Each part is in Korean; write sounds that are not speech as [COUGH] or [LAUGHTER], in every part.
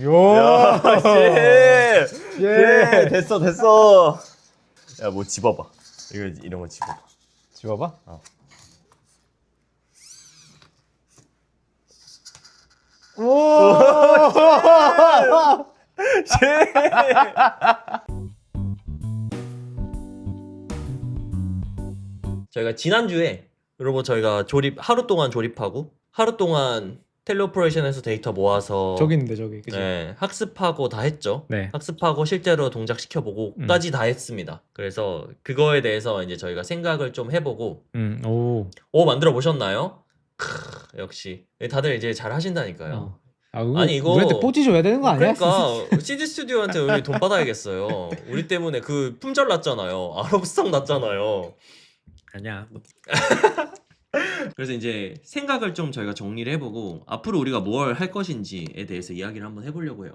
요. 야, 씨. 예. 예, 됐어, 됐어. 야, 뭐 집어봐. 이거 이런 거 집어봐. 집어봐. 어. 저희가 지난주에 여러분 저희가 조립 하루 동안 조립하고 하루 동안 텔레오퍼레이션에서 데이터 모아서 저기 있는데 저기. 그지? 네, 학습하고 다 했죠. 네. 학습하고 실제로 동작 시켜보고까지 다 했습니다. 그래서 그거에 대해서 이제 저희가 생각을 좀 해보고 음. 오. 오 만들어 보셨나요? 크, 역시 다들 이제 잘 하신다니까요. 어. 아, 이거 아니, 이거- 우리한테 뽀지 줘야 되는 거 아니야? 그러니까 [LAUGHS] CD 스튜디오한테 우리 돈 받아야겠어요. 우리 때문에 그 품절 났잖아요. 아랍스탕 났잖아요. 아니야. [LAUGHS] [LAUGHS] 그래서 이제 생각을 좀 저희가 정리를 해보고 앞으로 우리가 뭘 할 것인지에 대해서 이야기를 한번 해보려고 해요.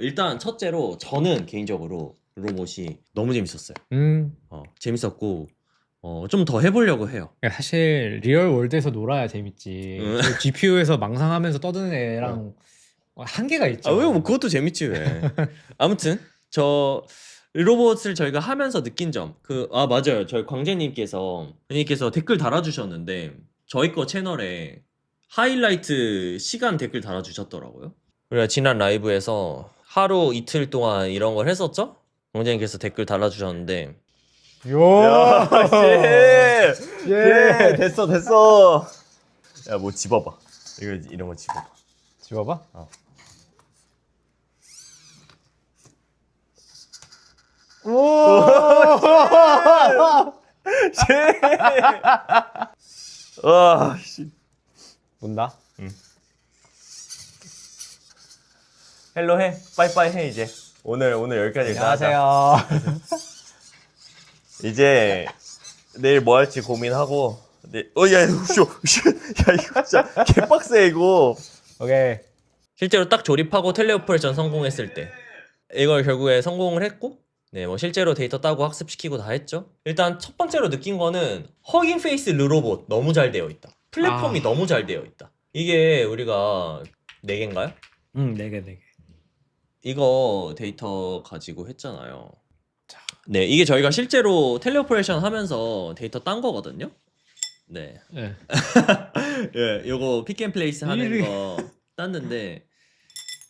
일단 첫째로 저는 개인적으로 로봇이 너무 재밌었어요. 음. 어, 재밌었고 어, 좀 더 해보려고 해요. 그러니까 사실 리얼 월드에서 놀아야 재밌지. 음. 그 GPU에서 망상하면서 떠드는 애랑 한계가 있죠. 아 왜 뭐 그것도 재밌지 왜? [LAUGHS] 아무튼 저 로봇을 저희가 하면서 느낀 점 그 아 맞아요 저희 광재님께서 님께서 댓글 달아주셨는데 저희 거 채널에 하이라이트 시간 댓글 달아주셨더라고요. 우리가 지난 라이브에서 하루 이틀 동안 이런 걸 했었죠? 광재님께서 댓글 달아주셨는데 요. 예. 예. 됐어 됐어 야 뭐 집어봐 이거 이런 거 집어봐 집어봐. 어. 와, 씨. 문다. 헬로 해. 빠이빠이 해 이제. 오늘 오늘 여기까지 일단 하자. 안녕하세요. [LAUGHS] 이제 내일 뭐 할지 고민하고. 네. 어, 야, 쇼, 쇼, 야, 이거 진짜 개빡세 이거. 오케이. 실제로 딱 조립하고 텔레오퍼레이션 성공했을 때 이걸 결국에 성공을 했고 네, 뭐 실제로 데이터 따고 학습시키고 다 했죠. 일단 첫 번째로 느낀 거는 허깅 페이스 르로봇 너무 잘 되어 있다. 플랫폼이 아. 너무 잘 되어 있다. 이게 우리가 네 개인가요? 음, 네 개, 네 개. 이거 데이터 가지고 했잖아요. 네, 이게 저희가 실제로 텔레오퍼레이션 하면서 데이터 딴 거거든요. 네. 예. [LAUGHS] 예, 요거 픽앤플레이스 하는 거 땄는데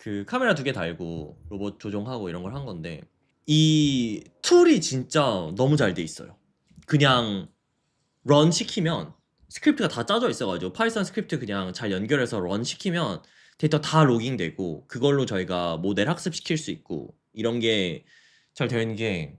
그 카메라 두 개 달고 로봇 조종하고 이런 걸 한 건데 이 툴이 진짜 너무 잘 돼 있어요. 그냥 런 시키면 스크립트가 다 짜져 있어가지고 파이썬 스크립트 그냥 잘 연결해서 런 시키면 데이터 다 로깅되고 그걸로 저희가 모델 학습시킬 수 있고 이런 게 잘 되어 있는 게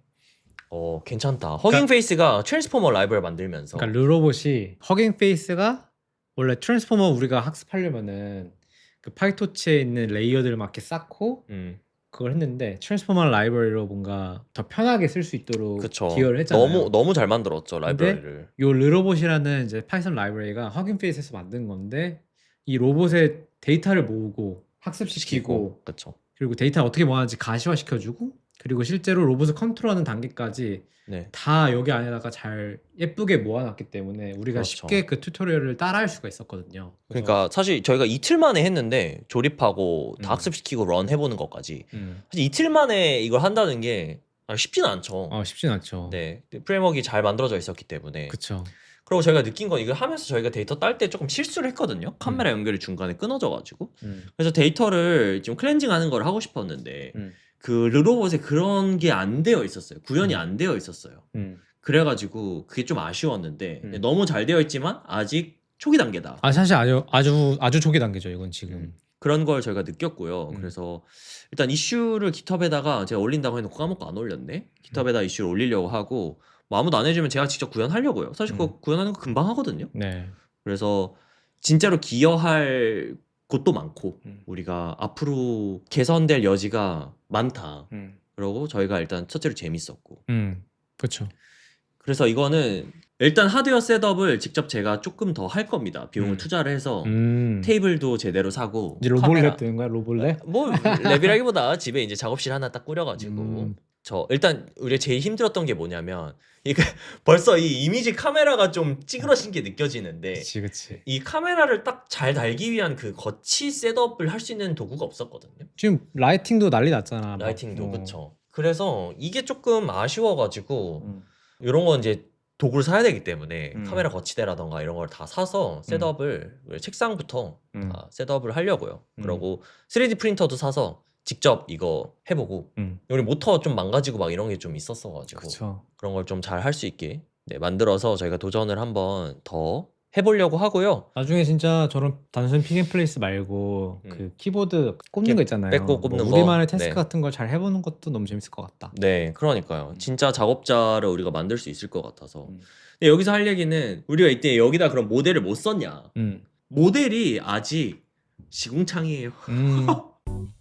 어, 괜찮다. 허깅 그러니까- 페이스가 트랜스포머 라이브를 만들면서 그러니까 르로봇이 허깅 페이스가 원래 트랜스포머 우리가 학습하려면은 그 파이토치에 있는 레이어들을 막 이렇게 쌓고 음. 그걸 했는데 트랜스포머 라이브러리로 뭔가 더 편하게 쓸 수 있도록 그쵸. 기여를 했잖아요. 너무 너무 잘 만들었죠 라이브러리를. 요 르로봇이라는 이제 파이썬 라이브러리가 허깅 페이스에서 만든 건데 이 로봇의 데이터를 모으고 학습시키고 그쵸. 그리고 데이터 어떻게 모아는지 가시화시켜주고 그리고 실제로 로봇을 컨트롤하는 단계까지 네. 다 여기 안에다가 잘 예쁘게 모아놨기 때문에 우리가 그렇죠. 쉽게 그 튜토리얼을 따라할 수가 있었거든요. 그래서, 그러니까 사실 저희가 이틀 만에 했는데 조립하고 다 음. 학습시키고 런 해보는 것까지 음. 사실 이틀 만에 이걸 한다는 게 아, 쉽진 않죠. 어, 쉽진 않죠. 네, 프레임워크가 잘 만들어져 있었기 때문에. 그쵸. 그리고 저희가 느낀 건 이거 하면서 저희가 데이터 딸 때 조금 실수를 했거든요. 카메라 연결이 중간에 끊어져가지고. 음. 그래서 데이터를 좀 클렌징하는 걸 하고 싶었는데 음. 그 르로봇에 그런 게 안 되어 있었어요. 구현이 음. 안 되어 있었어요. 음. 그래가지고 그게 좀 아쉬웠는데 음. 너무 잘 되어 있지만 아직 초기 단계다. 아 사실 아주 아주 아주 초기 단계죠. 이건 지금. 음. 그런 걸 저희가 느꼈고요. 음. 그래서 일단 이슈를 깃허브에다가 제가 올린다고 해놓고 까먹고 안 올렸네. 깃허브에다 이슈를 올리려고 하고 뭐 아무도 안 해주면 제가 직접 구현하려고요. 사실 그거 음. 구현하는 거 금방 하거든요. 네. 그래서 진짜로 기여할 곳도 많고 음. 우리가 앞으로 개선될 여지가 많다. 음. 그러고 저희가 일단 첫째로 재밌었고 음. 그렇죠. 그래서 이거는 일단 하드웨어 셋업을 직접 제가 조금 더 할 겁니다. 비용을 음. 투자를 해서 음. 테이블도 제대로 사고 이제 로볼랩 되는 거야? 로볼랩? 뭐 [LAUGHS] 랩이라기보다 집에 이제 작업실 하나 딱 꾸려가지고 음. 저 일단 우리가 제일 힘들었던 게 뭐냐면 이게 [LAUGHS] 벌써 이 이미지 카메라가 좀 찌그러진 게 느껴지는데 그치 그치. 이 카메라를 딱 잘 달기 위한 그 거치 셋업을 할 수 있는 도구가 없었거든요. 지금 라이팅도 난리 났잖아. 막. 라이팅도 어. 그쵸. 그래서 이게 조금 아쉬워가지고 음. 이런 건 이제 도구를 사야 되기 때문에 음. 카메라 거치대라던가 이런 걸 다 사서 셋업을 책상부터 음. 다 셋업을 하려고요. 음. 그리고 3D 프린터도 사서 직접 이거 해보고 음. 우리 모터 좀 망가지고 막 이런 게 좀 있었어가지고 그쵸. 그런 걸 좀 잘 할 수 있게 네, 만들어서 저희가 도전을 한번 더 해보려고 하고요. 나중에 진짜 저런 단순 픽앤플레이스 말고 음. 그 키보드 꼽는 거 있잖아요. 뺏고 꼽는 뭐 거. 우리만의 테스트 네. 같은 걸 잘 해보는 것도 너무 재밌을 것 같다. 네, 그러니까요. 진짜 작업자를 우리가 만들 수 있을 것 같아서. 음. 근데 여기서 할 얘기는 우리가 이때 여기다 그런 모델을 못 썼냐? 음. 모델이 아직 시궁창이에요. [LAUGHS]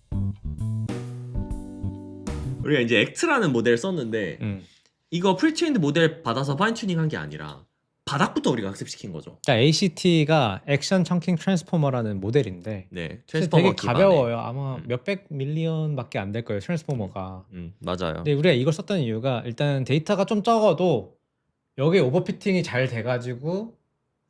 음. 우리가 이제 액트라는 모델을 썼는데 음. 이거 프리체인드 모델 받아서 파인 튜닝한 게 아니라 바닥부터 우리가 학습시킨 거죠. 그러니까 ACT가 액션 청킹 트랜스포머라는 모델인데 네, 사실 트랜스포머 되게 기반에. 가벼워요. 아마 음. 몇백 밀리언밖에 안 될 거예요. 트랜스포머가. 음, 맞아요. 근데 우리가 이걸 썼던 이유가 일단 데이터가 좀 적어도 여기에 오버피팅이 잘 돼가지고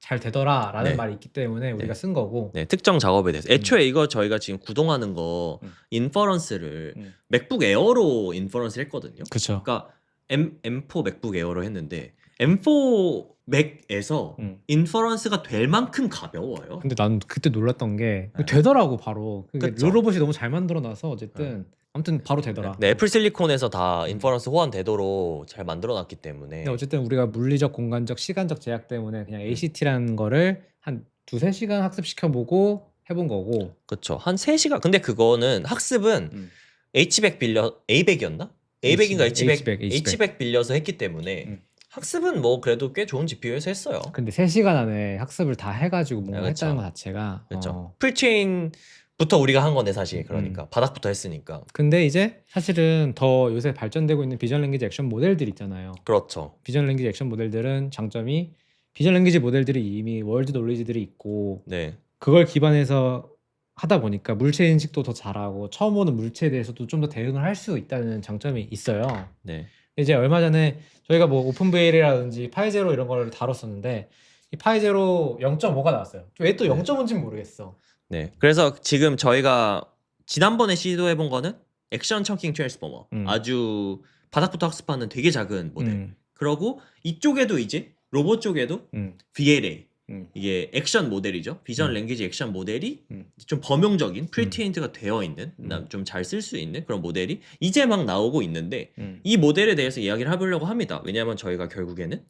잘 되더라라는 네. 말이 있기 때문에 우리가 쓴 거고. 네, 특정 작업에 대해서. 애초에 이거 저희가 지금 구동하는 거 음. 인퍼런스를 음. 맥북 에어로 인퍼런스를 했거든요. 그쵸. 그러니까 M M4 맥북 에어로 했는데 M4 맥에서 음. 인퍼런스가 될 만큼 가벼워요. 근데 난 그때 놀랐던 게 네. 되더라고 바로. 그게 그쵸. 르로봇이 너무 잘 만들어놔서 어쨌든 아무튼 바로 되더라. 네, 애플 실리콘에서 다 인퍼런스 호환 되도록 잘 만들어 놨기 때문에 근데 어쨌든 우리가 물리적, 공간적, 시간적 제약 때문에 그냥 ACT라는 거를 한 두세 시간 학습시켜보고 해본 거고. 그쵸. 한 3시간. 근데 그거는 학습은 음. H백 빌려 A백이었나? A백인가 H백 H백, H백. H백 빌려서 했기 때문에 음. 학습은 뭐 그래도 꽤 좋은 GPU에서 했어요. 근데 3시간 안에 학습을 다 해가지고 뭔가 네, 그쵸. 했다는 것 자체가 그렇죠. 어. 풀체인 부터 우리가 한 건데 사실 그러니까 음. 바닥부터 했으니까. 근데 이제 사실은 더 요새 발전되고 있는 비전 랭귀지 액션 모델들 있잖아요. 그렇죠. 비전 랭귀지 액션 모델들은 장점이 비전 랭귀지 모델들이 이미 월드 놀리지들이 있고 네. 그걸 기반해서 하다 보니까 물체 인식도 더 잘하고 처음 오는 물체에 대해서도 좀 더 대응을 할 수 있다는 장점이 있어요. 네. 이제 얼마 전에 저희가 뭐 오픈VL이라든지 파이제로 이런 걸 다뤘었는데 이 파이제로 0.5가 나왔어요. 왜또 네. 0.5인지는 모르겠어. 네. 그래서 지금 저희가 지난번에 시도해 본 거는 액션 청킹 트랜스포머. 음. 아주 바닥부터 학습하는 되게 작은 모델. 음, 그러고 이쪽에도 이제 로봇 쪽에도 음, VLA 음. 이게 액션 모델이죠. 비전 음. 랭귀지 액션 모델이 음. 좀 범용적인 프리트레인드가 되어 있는 음. 좀잘 쓸 수 있는 그런 모델이 이제 막 나오고 있는데 음. 이 모델에 대해서 이야기를 해보려고 합니다. 왜냐하면 저희가 결국에는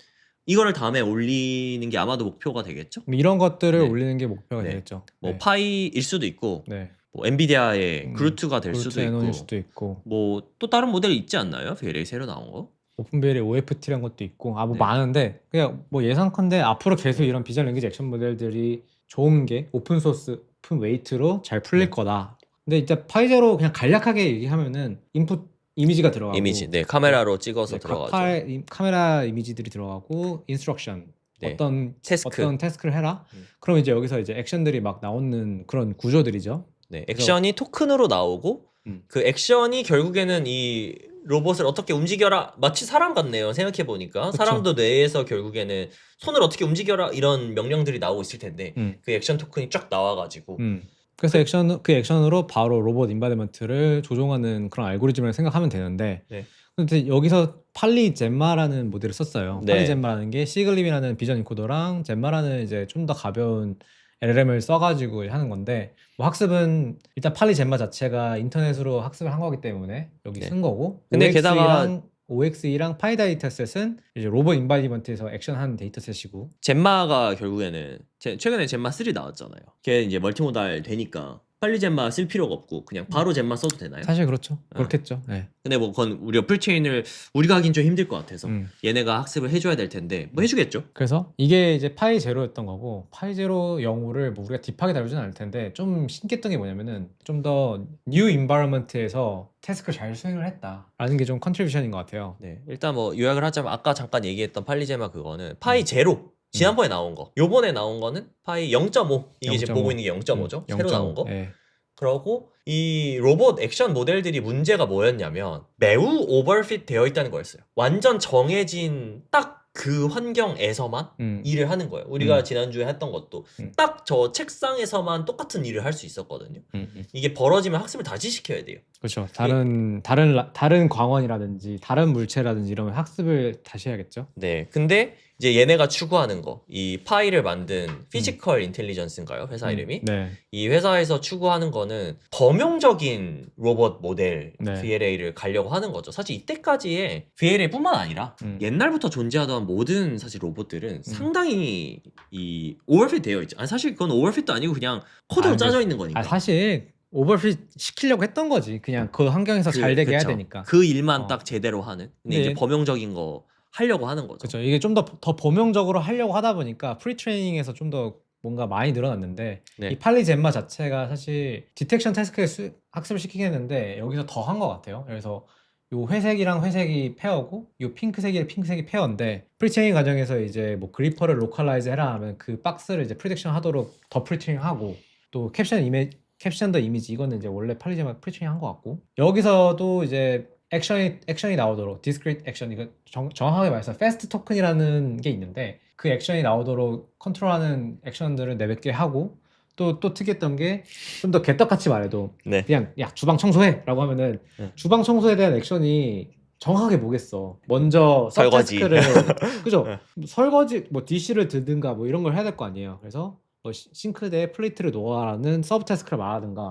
이거를 다음에 올리는 게 아마도 목표가 되겠죠. 뭐 이런 것들을 네. 올리는 게 목표가 네. 되겠죠. 뭐 네. 파이일 수도 있고 네. 뭐 엔비디아의 음, 그루트가 될 그루트 수도 있고 수도 있고 뭐 또 다른 모델 있지 않나요? VLA 새로 나온 거? 오픈벨의 OFT란 것도 있고 아 뭐 네. 많은데 그냥 뭐 예상컨대 앞으로 계속 이런 비전 랭귀지 액션 모델들이 좋은 게 오픈 소스 오픈 웨이트로 잘 풀릴 네. 거다. 근데 이제 파이제로 그냥 간략하게 얘기하면은 인풋 이미지가 들어가고 이미지, 네 카메라로 찍어서 네, 들어가죠. 카, 이- 카메라 이미지들이 들어가고 인스트럭션 네. 어떤 태스크. 어떤 태스크를 해라. 음. 그럼 이제 여기서 이제 액션들이 막 나오는 그런 구조들이죠. 네, 액션이 토큰으로 나오고 음. 그 액션이 결국에는 이 로봇을 어떻게 움직여라 마치 사람 같네요 생각해 보니까 그쵸. 사람도 뇌에서 결국에는 손을 어떻게 움직여라 이런 명령들이 나오고 있을 텐데 음. 그 액션 토큰이 쫙 나와가지고 음. 그래서 액션 그 액션으로 바로 로봇 인바디먼트를 조종하는 그런 알고리즘을 생각하면 되는데 네. 근데 여기서 팔리 젬마라는 모델을 썼어요. 네. 팔리 젬마라는 게 시글림이라는 비전 인코더랑 젬마라는 이제 좀 더 가벼운 LLM을 써가지고 하는 건데 뭐 학습은 일단 팔리 젬마 자체가 인터넷으로 학습을 한 거기 때문에 여기 네. 쓴 거고 근데 게다가- OXE랑 파이 데이터셋은 이제 로봇 인바디먼트에서 액션한 데이터셋이고. 젠마가 결국에는 제- 최근에 젠마 3 나왔잖아요. 걔 이제 멀티모달 되니까 빨리 젠마 쓸 필요가 없고 그냥 바로 젠마 써도 되나요? 사실 그렇죠. 아. 그렇겠죠. 네. 근데 뭐 그건 우리가 풀체인을 우리가 하긴 좀 힘들 것 같아서 음. 얘네가 학습을 해줘야 될 텐데 뭐 해주겠죠? 그래서 이게 이제 파이 제로였던 거고 파이 제로 영어를 뭐 우리가 딥하게 다루진 않을 텐데 좀 신기했던 게 뭐냐면은 좀 더 뉴 인바이러먼트에서 태스크를 잘 수행을 했다라는 게 좀 컨트리뷰션인 것 같아요. 네, 일단 뭐 요약을 하자면 아까 잠깐 얘기했던 팔리제마 그거는 파이 제로 지난번에 나온 거. 요번에 나온 거는 파이 0.5. 이게 지금 0.5. 보고 있는 게 0.5죠. 음, 새로 나온 0.5. 거. 예. 그러고 이 로봇 액션 모델들이 문제가 뭐였냐면 매우 오버핏 되어 있다는 거였어요. 완전 정해진 딱 그 환경에서만 음. 일을 하는 거예요. 우리가 음. 지난주에 했던 것도 음. 딱저 책상에서만 똑같은 일을 할 수 있었거든요. 음, 음. 이게 벌어지면 학습을 다시 시켜야 돼요. 그렇죠. 다른 다른 라- 다른 광원이라든지 다른 물체라든지 이런 학습을 다시 해야겠죠. 네. 근데 이제 얘네가 추구하는 거, 이 파이를 만든 피지컬 인텔리전스인가요? 회사 이름이? 음. 네. 이 회사에서 추구하는 거는 범용적인 로봇 모델 네. VLA를 가려고 하는 거죠. 사실 이때까지의 VLA뿐만 아니라 음. 옛날부터 존재하던 모든 사실 로봇들은 상당히 이 오버핏 되어 있죠. 아니 사실 그건 오버핏도 아니고 그냥 코드로 아, 근데- 짜져 있는 거니까. 아 사실 오버핏 시키려고 했던 거지. 그냥 그 환경에서 그- 잘 되게 해야 그쵸. 되니까. 그 일만 어. 딱 제대로 하는. 근데 네. 이제 범용적인 거 하려고 하는 거죠. 그렇죠. 이게 좀 더 더 범용적으로 하려고 하다 보니까 프리 트레이닝에서 좀 더 뭔가 많이 늘어났는데 네. 이 팔리젠마 자체가 사실 디텍션 태스크에 수- 학습을 시키게 했는데 여기서 더 한 것 같아요. 그래서 요 회색이랑 회색이 페어고 요 핑크색이랑 핑크색이 페어인데 프리트레이닝 과정에서 이제 뭐 그리퍼를 로컬라이즈 해라 하면 그 박스를 이제 프리딕션 하도록 더 프리트레이닝 하고 또 캡션 이메 캡션 더 이미지 이거는 이제 원래 팔리젠마 프리트레이닝 한 것 같고 여기서도 이제 액션이 액션이 나오도록 디스크리트 액션 이거 정, 정확하게 말해서 패스트 토큰이라는 게 있는데 그 액션이 나오도록 컨트롤하는 액션들을 내뱉게 하고 또 또 특이했던 게 좀 더 개떡같이 말해도 네. 그냥 야 주방 청소해라고 하면은 네. 주방 청소에 대한 액션이 정확하게 뭐겠어. 먼저 설거지. [LAUGHS] 그죠? 네. 설거지 뭐 디시를 드든가 뭐 이런 걸 해야 될 거 아니에요. 그래서 뭐 시- 싱크대에 플레이트를 놓아라는 서브 태스크를 말하든가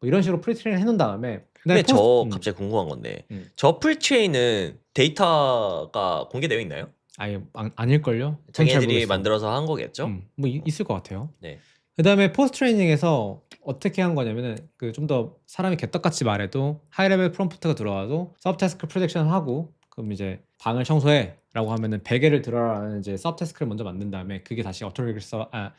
뭐 이런 식으로 프리트레이닝 해놓은 다음에 근데 그다음에 저 포스트- 음. 갑자기 궁금한 건데 음. 저 풀체인은 데이터가 공개되어 있나요? 아예 안- 아닐걸요? 전 잘 자기네들이 모르겠어요. 만들어서 한 거겠죠? 음, 뭐 이- 있을 것 같아요. 네. 그다음에 포스트 트레이닝에서 어떻게 한 거냐면은 그 좀 더 사람이 개떡같이 말해도 하이 레벨 프롬프트가 들어와도 서브 태스크 프로젝션 하고 그럼 이제 방을 청소해라고 하면은 베개를 들어라는 이제 서브 태스크를 먼저 만든 다음에 그게 다시 어토리그서 아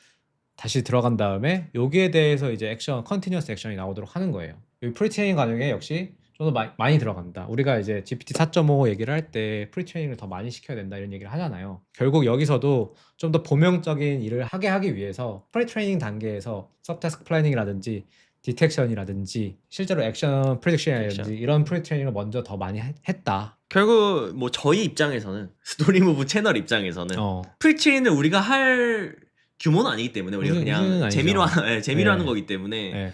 다시 들어간 다음에 여기에 대해서 이제 액션 컨티뉴어스 액션이 나오도록 하는 거예요. 이 프리트레이닝 과정에 역시 좀 더 많이, 들어간다. 우리가 이제 GPT 4.5 얘기를 할 때 프리트레이닝을 더 많이 시켜야 된다 이런 얘기를 하잖아요. 결국 여기서도 좀 더 범용적인 일을 하게 하기 위해서 프리트레이닝 단계에서 서브태스크 플래닝이라든지 디텍션이라든지 실제로 액션 프리딕션이라든지. 이런 프리트레이닝을 먼저 더 많이 해- 했다. 결국 뭐 저희 입장에서는 스토리무브 채널 입장에서는 어. 풀체인을 우리가 할 규모는 아니기 때문에 우리가 우리는 그냥 아니죠. 재미로 하는 예, 재미로 네. 하는 거기 때문에 네.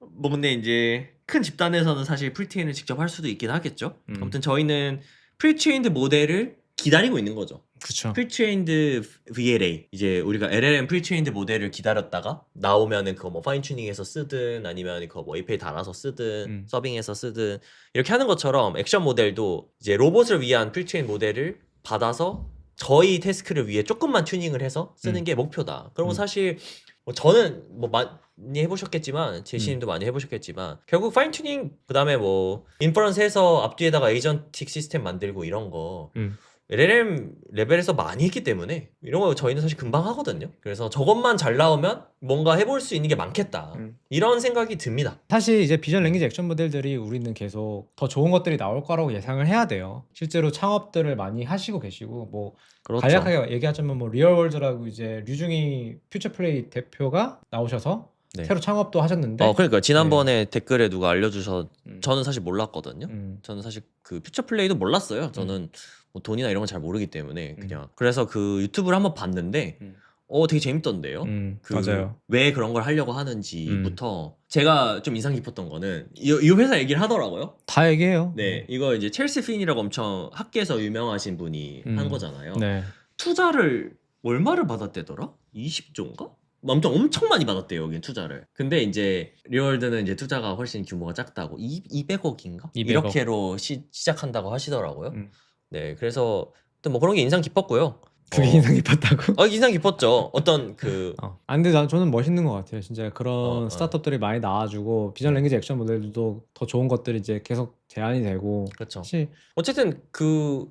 뭐 근데 이제 큰 집단에서는 사실 프리체인을 직접 할 수도 있긴 하겠죠. 음. 아무튼 저희는 프리체인드 모델을 기다리고 있는 거죠. 그렇죠. 프리트레인드 VLA 이제 우리가 LLM 프리트레인드 모델을 기다렸다가 나오면은 그거 뭐 파인 튜닝해서 쓰든 아니면 그거 뭐 API 달아서 쓰든 음. 서빙해서 쓰든 이렇게 하는 것처럼 액션 모델도 이제 로봇을 위한 프리트레인 모델을 받아서 저희 태스크를 위해 조금만 튜닝을 해서 쓰는 음. 게 목표다. 그리고 음. 사실 뭐 저는 뭐 많이 해보셨겠지만 음. 제시님도 많이 해보셨겠지만 결국 파인 튜닝 그다음에 뭐 인퍼런스해서 앞뒤에다가 에이전틱 시스템 만들고 이런 거 음. LLM 레벨에서 많이 했기 때문에 이런 거 저희는 사실 금방 하거든요. 그래서 저것만 잘 나오면 뭔가 해볼 수 있는 게 많겠다. 음. 이런 생각이 듭니다. 사실 이제 비전 랭귀지 액션 모델들이 우리는 계속 더 좋은 것들이 나올 거라고 예상을 해야 돼요. 실제로 창업들을 많이 하시고 계시고 뭐 그렇죠. 간략하게 얘기하자면 뭐 리얼월드라고 이제 류중희 퓨처플레이 대표가 나오셔서 네. 새로 창업도 하셨는데 어, 그러니까 지난번에 댓글에 누가 알려주셔 음. 저는 사실 몰랐거든요. 음. 저는 사실 그 퓨처 플레이도 몰랐어요. 저는 뭐 돈이나 이런 건 잘 모르기 때문에 음. 그냥 그래서 그 유튜브를 한번 봤는데 음. 어 되게 재밌던데요. 음, 그 맞아요. 왜 그런 걸 하려고 하는지부터 제가 좀 인상 깊었던 거는 이, 이 회사 얘기를 하더라고요. 다 얘기해요. 네, 이거 이제 첼시 핀이라고 엄청 학계에서 유명하신 분이 음. 한 거잖아요. 네. 투자를 얼마를 받았대더라? 20조인가? 아무튼 엄청 많이 받았대요, 여기 투자를. 근데 이제 리월드는 이제 투자가 훨씬 규모가 작다고 2, 200억인가? 200억. 이렇게로 시, 시작한다고 하시더라고요. 음. 네, 그래서 또 뭐 그런 게 인상 깊었고요. 그게 어, 인상 깊었다고? 어, 인상 깊었죠. 어떤 그 어. 아, 근데 나, 저는 멋있는 것 같아요. 진짜 그런 어, 어. 스타트업들이 많이 나와주고 비전 랭귀지 액션 모델들도 더 좋은 것들이 이제 계속 제한이 되고 그렇죠. 사실 어쨌든 그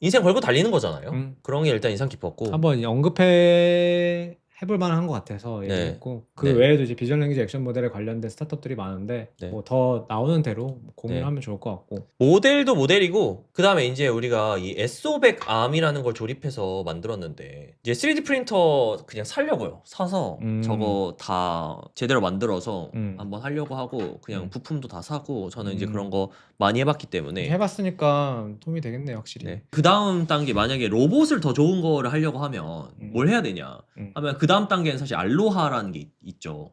인생 걸고 달리는 거잖아요. 음. 그런 게 일단 인상 깊었고. 한번 언급해 해볼 만한 것 같아서 네. 얘기했고 그 네. 외에도 이제 비전 랭귀지 액션 모델에 관련된 스타트업들이 많은데 네. 뭐 더 나오는 대로 공유를 네. 하면 좋을 것 같고 모델도 모델이고 그 다음에 이제 우리가 이 S500 암이라는 걸 조립해서 만들었는데 이제 3D 프린터 그냥 살려고요. 사서 음. 저거 다 제대로 만들어서 음. 한번 하려고 하고 그냥 음. 부품도 다 사고 저는 이제 음. 그런 거 많이 해봤기 때문에 해봤으니까 도움이 되겠네 확실히. 네. 그 다음 단계 만약에 로봇을 더 좋은 거를 하려고 하면 음. 뭘 해야 되냐 음. 하면 그 다음 단계는 사실 알로하라는 게 있- 있죠.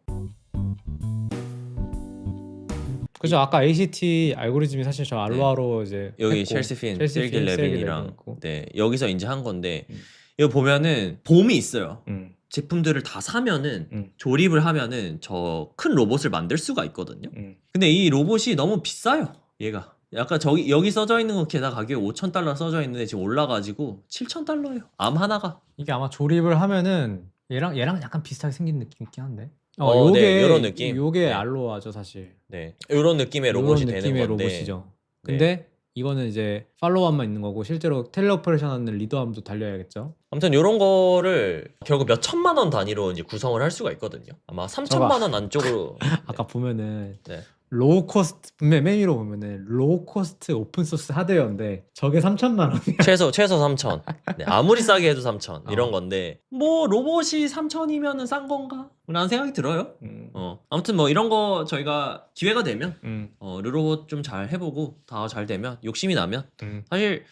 그죠 아까 ACT 알고리즘이 사실 저 알로하로 이제 네. 여기 했고, 첼시 핀, 첼시 핀, 세르게 레빈이랑 레빈 네 여기서 이제 한 건데 음. 이거 보면은 봄이 있어요. 음. 제품들을 다 사면은 음. 조립을 하면은 저 큰 로봇을 만들 수가 있거든요. 음. 근데 이 로봇이 너무 비싸요. 얘가. 약간 저기 여기 써져 있는 거 게다가 가격이 5천 달러 써져 있는데 지금 올라가지고 7천 달러예요. 암 하나가. 이게 아마 조립을 하면은 얘랑 얘랑 약간 비슷하게 생긴 느낌 있긴 한데. 어, 어, 요게 네, 요런 느낌. 요게 네. 알로하죠 사실. 네. 이런 느낌의 로봇이 요런 되는 느낌의 건데. 로봇이죠. 네. 근데 이거는 이제 팔로우함만 있는 거고 실제로 텔레오퍼레이션 하는 리더함도 달려야겠죠. 아무튼 이런 거를 결국 몇 천만 원 단위로 이제 구성을 할 수가 있거든요. 아마 3천만 원 안쪽으로. [LAUGHS] 아까 보면은 네. 로우 코스트 맨맨 위로 보면은 로우 코스트 오픈 소스 하드웨어인데 저게 3천만 원. [LAUGHS] 최소 최소 3천. [LAUGHS] 네, 아무리 싸게 해도 3천 이런 어. 건데 뭐 로봇이 3천이면은 싼 건가? 라는 생각이 들어요. 음. 어 아무튼 뭐 이런 거 저희가 기회가 되면 음. 어 르로봇 좀 잘 해보고 다 잘 되면 욕심이 나면 음. 사실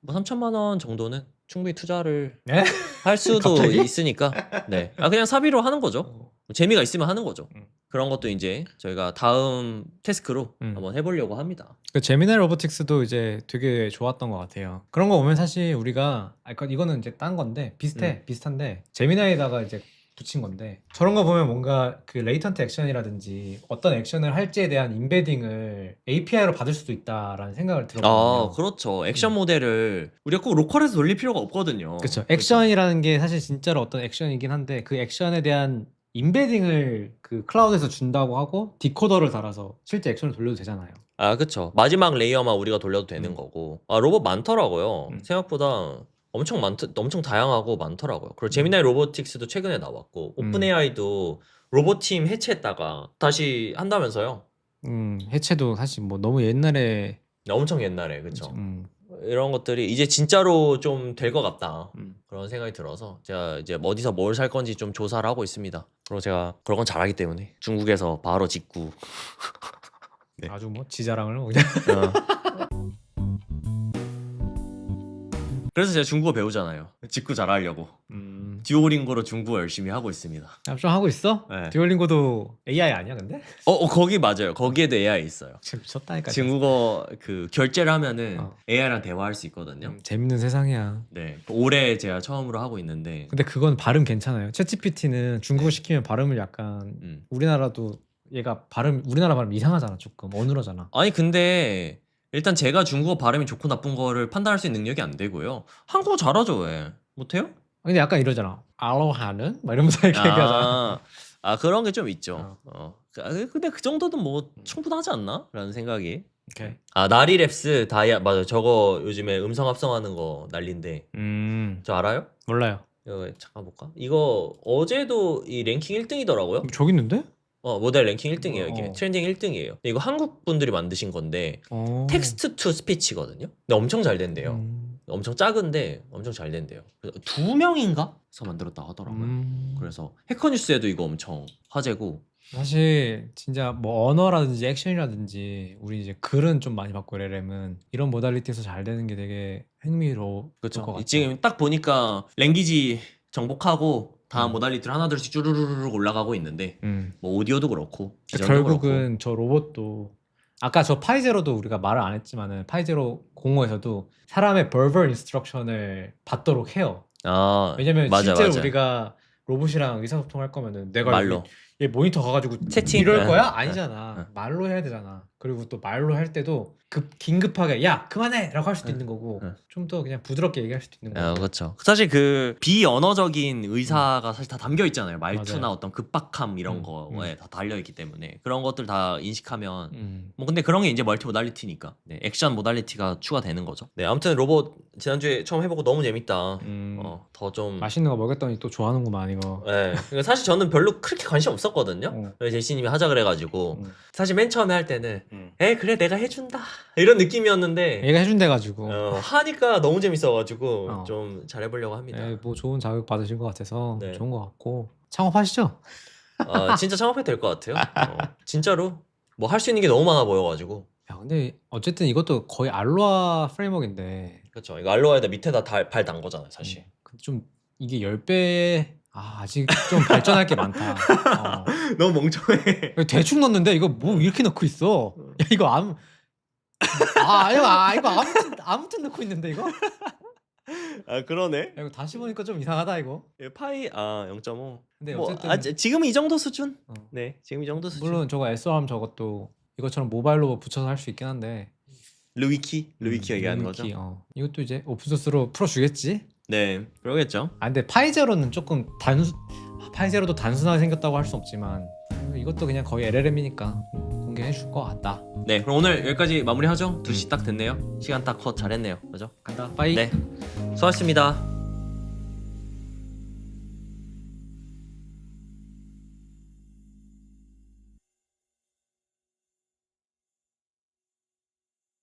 뭐 3천만 원 정도는 충분히 투자를 네? 할 수도 [LAUGHS] 갑자기? 있으니까 네. 아 그냥 사비로 하는 거죠. 어. 재미가 있으면 하는 거죠. 음. 그런 것도 이제 저희가 다음 태스크로 음. 한번 해보려고 합니다. 그 제미나이 로보틱스도 이제 되게 좋았던 것 같아요. 그런 거 보면 사실 우리가 아 이거- 이거는 이제 딴 건데 비슷해 비슷한데 제미나이에다가 이제 붙인 건데 저런 거 보면 뭔가 그 레이턴트 액션이라든지 어떤 액션을 할지에 대한 인베딩을 API로 받을 수도 있다라는 생각을 들었거든요. 아 그렇죠. 액션 모델을 우리가 꼭 로컬에서 돌릴 필요가 없거든요. 그렇죠. 액션이라는 게 사실 진짜로 어떤 액션이긴 한데 그 액션에 대한 인베딩을 그 클라우드에서 준다고 하고 디코더를 달아서 실제 액션을 돌려도 되잖아요. 아, 그쵸. 마지막 레이어만 우리가 돌려도 되는 음. 거고. 아, 로봇 많더라고요. 음. 생각보다 엄청 많, 엄청 다양하고 많더라고요. 그리고 제미나이 로보틱스도 최근에 나왔고, 음. 오픈 AI도 로봇 팀 해체했다가 다시 한다면서요. 음, 해체도 사실 뭐 너무 옛날에 네, 엄청 옛날에. 음, 이런 것들이 이제 진짜로 좀 될 것 같다. 음. 그런 생각이 들어서 제가 이제 어디서 뭘 살 건지 좀 조사를 하고 있습니다. 그리고 제가 그런 건 잘하기 때문에 중국에서 바로 직구. [LAUGHS] 네. 아주 뭐 지자랑을 뭐 그냥 어. 그래서 제가 중국어 배우잖아요. 직구 잘하려고. 음, 듀오링고로 중국어 열심히 하고 있습니다. 아, 좀 하고 있어? 네. 듀얼링고도 AI 아니야 근데? 어, 어, 거기 맞아요. 거기에도 AI 있어요. 진짜 미쳤다니까. 중국어 그 결제를 하면은 어. AI랑 대화할 수 있거든요. 음, 재밌는 세상이야. 네. 올해 제가 처음으로 하고 있는데 근데 그건 발음 괜찮아요. 챗GPT는 중국어 시키면 발음을 약간 음. 우리나라도 얘가 발음 우리나라 발음 이상하잖아 조금 어눌하잖아. 아니 근데 일단 제가 중국어 발음이 좋고 나쁜 거를 판단할 수 있는 능력이 안 되고요. 한국어 잘하죠 왜? 못해요? 근데 약간 이러잖아. 알로하는? 막 이러면서 이렇게 얘기하잖아. 아, 아 그런 게 좀 있죠. 어. 그- 아, 근데 그 정도는 뭐 음. 충분하지 않나? 라는 생각이. 오케이. 아 나리랩스 다이아 맞아 저거 요즘에 음성 합성하는 거 난린데 음 저 알아요? 몰라요. 이거 잠깐 볼까? 이거 어제도 이 랭킹 1등이더라고요. 저기 있는데? 어 모델 랭킹 1등이에요 이게 어. 트렌딩 1등이에요. 이거 한국 분들이 만드신 건데 어. 텍스트 투 스피치거든요. 근데 엄청 잘 된대요. 음. 엄청 작은데 엄청 잘 된대요. 그래서 두 명인가?서 만들었다 하더라고요. 음. 그래서 해커뉴스에도 이거 엄청 화제고. 사실 진짜 뭐 언어라든지 액션이라든지 우리 이제 글은 좀 많이 받고 LLM은 이런 모달리티에서 잘 되는 게 되게 흥미로울 것 그렇죠. 같아요. 지금 딱 보니까 랭귀지 정복하고 다음 음. 모달리티를 하나둘씩 쭈르르르 올라가고 있는데 음. 뭐 오디오도 그렇고 그렇고. 결국은 저 로봇도 아까 저 파이제로도 우리가 말을 안 했지만은 파이제로 공호에서도 사람의 verbal instruction을 받도록 해요. 아 왜냐면 맞아, 실제로 맞아. 우리가 로봇이랑 의사소통할 거면은 내가 말로 얘 모니터 가가지고 채팅? 이럴 네. 거야? 네. 아니잖아. 네. 말로 해야 되잖아. 그리고 또 말로 할 때도 급 긴급하게 야 그만해라고 할 수도 응. 있는 거고 응. 좀 더 그냥 부드럽게 얘기할 수도 있는 어, 거고. 그렇죠. 사실 그 비언어적인 의사가 사실 다 담겨 있잖아요. 말투나 맞아요. 어떤 급박함 이런 음, 거에 다 달려 있기 때문에 그런 것들 다 인식하면 음. 뭐 근데 그런 게 이제 멀티 모달리티니까 네, 액션 모달리티가 추가되는 거죠. 네, 아무튼 로봇 지난주에 처음 해보고 너무 재밌다. 음. 어, 더 좀. 맛있는 거 먹였더니 또 좋아하는구만 이거. 네, 그러니까 사실 저는 별로 그렇게 관심 없 었거든요. 어. 그래서 제시님이 하자 그래가지고 음. 사실 맨 처음에 할 때는 음. 에 그래 내가 해준다 이런 느낌이었는데 얘가 해준대 가지고 어, 하니까 너무 재밌어가지고 어. 좀 잘해보려고 합니다. 뭐 좋은 자극 받으신 것 같아서 네. 좋은 것 같고 창업하시죠? 아, 진짜 창업해도 될 것 같아요. 어, 진짜로 뭐 할 수 있는 게 너무 많아 보여가지고 야 근데 어쨌든 이것도 거의 알로하 프레임워크인데 그렇죠. 이거 알로하에다 밑에다 발단 거잖아요, 사실. 음, 근데 좀 이게 10배 아 아직 좀 발전할 게 많다. 어. [LAUGHS] 너무 멍청해. 대충 넣는데 이거 뭐 이렇게 넣고 있어? 야 이거 아무 아 이거 아 이거 아무튼 아무튼 넣고 있는데 이거? 야, 아 그러네. 이거 다시 보니까 좀 이상하다 이거. 예, 파이 아 0.5. 근데 뭐, 어쨌든 아, 지- 지금은 이 정도 수준. 어. 네, 지금 이 정도 수준. 물론 저거 SRAM 저것도 이것처럼 모바일로 붙여서 할 수 있긴 한데 루이키, 루이키 음, 얘기하는 루이키, 거죠. 어. 이것도 이제 오픈소스로 풀어주겠지? 네, 그러겠죠. 아 근데 파이제로는 조금 단순 아, 파이제로도 단순하게 생겼다고 할 수 없지만 이것도 그냥 거의 LLM이니까 공개해 줄 것 같다. 네, 그럼 오늘 여기까지 마무리하죠. 2시 딱 됐네요. 시간 딱 컷 잘했네요. 그죠? 간다. 빠이. 네, 수고하셨습니다.